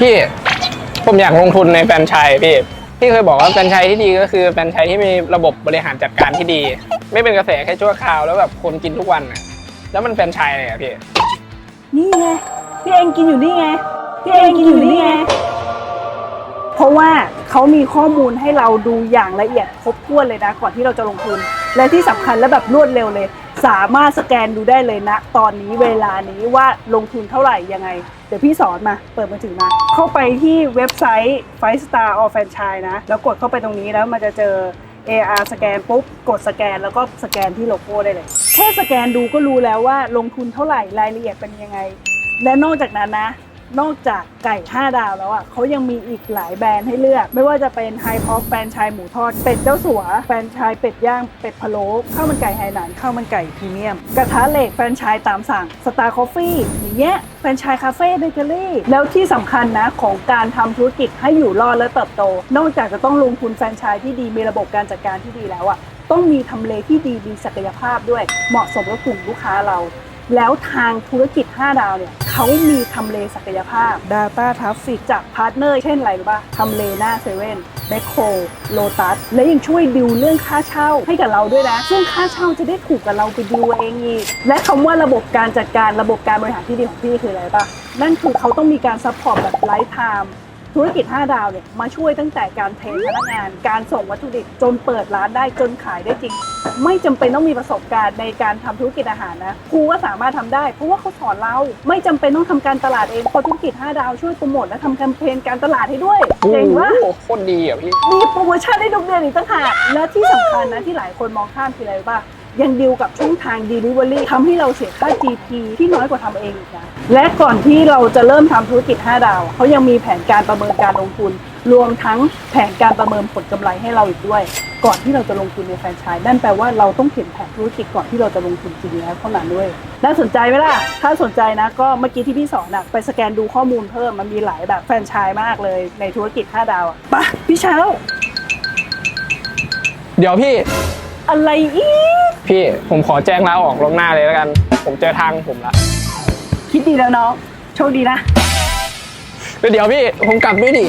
พี่ผมอยากลงทุนในแฟรนไชส์พี่ พี่เคยบอกว่าแฟรนไชส์ที่ดีก็คือแฟรนไชส์ที่มีระบบบริหารจัดการที่ดี ไม่เป็นกระแสแค่ชั่วคราวแล้วแบบคนกินทุกวันอะแล้วมันแฟรนไชส์เลยอะพี่นี่ไงพี่เองกินอยู่นี่ไงพี่เองกินอยู่นี่ไงเพราะว่าเขามีข้อมูลให้เราดูอย่างละเอียดครบถ้วนเลยนะก่อนที่เราจะลงทุน และที่สำคัญและแบบรวดเร็วเลย สามารถสแกนดูได้เลยนะ ตอนนี้เวลานี้ว่าลงทุนเท่าไหร่ยังไง เดี๋ยวพี่สอนมา เปิดมือถือมา เข้าไปที่เว็บไซต์ Five Star or Franchise นะ แล้วกดเข้าไปตรงนี้แล้วมันจะเจอ AR สแกนปุ๊บ กดสแกนแล้วก็สแกนที่โลโก้ได้เลย แค่สแกนดูก็รู้แล้วว่าลงทุนเท่าไหร่รายละเอียดเป็นยังไง และนอกจากนั้นนะ นอกจากไก่ 5 ดาวแล้วอะเขายังมีอีกหลายแบรนด์ให้เลือก ไม่ว่าจะเป็นไฮพอปแฟรนไชายหมูทอด เป็ดเจ้าสัว แฟรนไชายเป็ดย่างเป็ดพะโล้ข้าวมันไก่ไฮนานข้าวมันไก่พรีเมียม กระทะเหล็กแฟรนไชายตามสั่งสตาร์คอฟฟี่อย่างเงี้ยแฟรนไชายคาเฟ่เบเกอรี่แล้วที่สำคัญนะของการทำธุรกิจให้อยู่รอดและเติบโต นอกจากจะต้องลงทุนแฟรนไชายที่ดีมีระบบการจัดการที่ดีแล้วอะต้องมีทำเลที่ดีมีศักยภาพด้วยเหมาะสมกับกลุ่มลูกค้าเรา แล้วทางธุรกิจ 5 ดาวเนี่ยเขามีทำเลศักยภาพ Data Traffic จากพาร์ทเนอร์เช่นอะไรรู้ป่ะทำเลหน้าเซเว่นแมคโครโลตัสและยังช่วยดิวเรื่องค่าเช่าให้กับเราด้วยนะ ซึ่งค่าเช่าจะได้ถูกกับเราไปดิวเองอีก และคำว่าระบบการจัดการระบบการบริหารที่ดีของพี่คืออะไรป่ะ นั่นคือเขาต้องมีการซัพพอร์ตแบบไลฟ์ไทม์ ธุรกิจ 5 ดาวเนี่ยมาช่วยตั้งแต่การเทรนพนักงาน การส่งวัตถุดิบจนเปิดร้านได้จนขายได้จริง ไม่จำเป็นต้องมีประสบการณ์ในการทำธุรกิจอาหารนะครูก็สามารถทำได้เพราะว่าเขาสอนเราไม่จำเป็นต้องทำการตลาดเองเพราะธุรกิจ 5 ดาวช่วยโปรโมทและทำแคมเปญการตลาดให้ด้วยโอ้เจ๋งวะโหโคตรดีอะพี่มีโปรโมชั่นให้ทุกเดือนอีกต่างหากและที่สำคัญนะที่หลายคนมองข้ามคืออะไรรู้ป่ะ ยังดีลกับช่องทาง Delivery ทำให้เราเสียค่า GP ที่น้อยกว่าทำเองอีกนะและก่อนที่เราจะเริ่มทำธุรกิจ 5 ดาวอะเขายังมีแผนการประเมินการลงทุน รวมทั้งแผนการประเมินผลกำไรให้เราอีกด้วย ก่อนที่เราจะลงทุนในแฟรนไชส์นั่นแปลว่าเราต้องเขียนแผนธุรกิจก่อนที่เราจะลงทุนจริงแล้วเท่านั้นด้วย น่าสนใจไหมล่ะ ถ้าสนใจนะ ก็เมื่อกี้ที่พี่สอนอะไปสแกนดูข้อมูลเพิ่ม มันมีหลายแบบแฟรนไชส์มากเลยในธุรกิจ 5 ดาวอะไปะพี่เช้า เดี๋ยวพี่ อะไรอีก พี่ผมขอแจ้งลาออกลวงหน้าเลยแล้วกัน ผมเจอทางผมละคิดดีแล้วน้อง โชคดีนะ เดี๋ยวพี่ผมกลับด้วยดิ